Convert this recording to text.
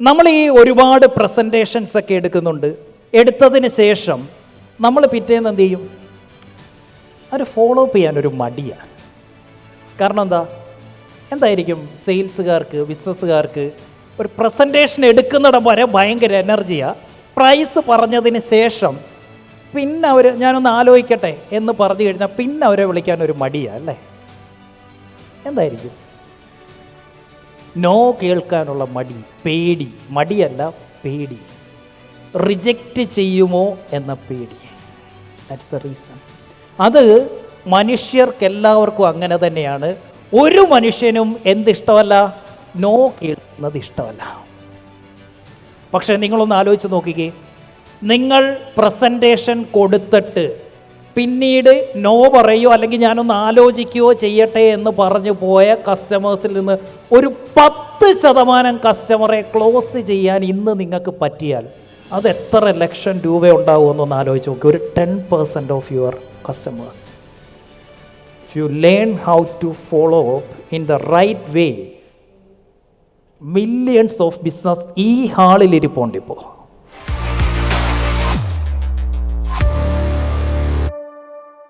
നമ്മൾ ഈ ഒരുപാട് പ്രസന്റേഷൻസ് ഒക്കെ എടുക്കുന്നുണ്ട്. എടുത്തതിന് ശേഷം നമ്മൾ പിറ്റേന്ന് എന്ത് ചെയ്യും? അത് ഫോളോ അപ്പ് ചെയ്യാനൊരു മടിയാണ് കാരണം എന്താ? എന്തായിരിക്കും സെയിൽസുകാർക്ക് ബിസിനസ്സുകാർക്ക് ഒരു പ്രസന്റേഷൻ എടുക്കുന്നിടം വരെ ഭയങ്കര എനർജിയാണ് പ്രൈസ് പറഞ്ഞതിന് ശേഷം പിന്നെ അവർ ഞാനൊന്ന് ആലോചിക്കട്ടെ എന്ന് പറഞ്ഞു കഴിഞ്ഞാൽ പിന്നെ അവരെ വിളിക്കാൻ ഒരു മടിയാണ് അല്ലേ? എന്തായിരിക്കും? നോ കേൾക്കാനുള്ള മടി പേടി. മടിയല്ല പേടി. റിജക്റ്റ് ചെയ്യുമോ എന്ന പേടി. ദാറ്റ്സ് ദ റീസൺ അത് മനുഷ്യർക്കെല്ലാവർക്കും അങ്ങനെ തന്നെയാണ്. ഒരു മനുഷ്യനും എന്ത് ഇഷ്ടമല്ല? നോ കേൾക്കുന്നത് ഇഷ്ടമല്ല. പക്ഷേ നിങ്ങളൊന്ന് ആലോചിച്ച് നോക്കിക്കേ. നിങ്ങൾ പ്രസന്റേഷൻ കൊടുത്തിട്ട് പിന്നീട് നോ പറയോ അല്ലെങ്കിൽ ഞാനൊന്ന് ആലോചിക്കുകയോ ചെയ്യട്ടെ എന്ന് പറഞ്ഞു പോയ കസ്റ്റമേഴ്സിൽ നിന്ന് ഒരു പത്ത് ശതമാനം കസ്റ്റമറെ ക്ലോസ് ചെയ്യാൻ ഇന്ന് നിങ്ങൾക്ക് പറ്റിയാൽ അത് എത്ര ലക്ഷം രൂപ ഉണ്ടാവുമെന്നൊന്ന് ആലോചിച്ച് നോക്കി. ഒരു ten percent of your customers if you learn how to follow up in the right way millions of business ഈ ഹാളിൽ ഇപ്പോൾ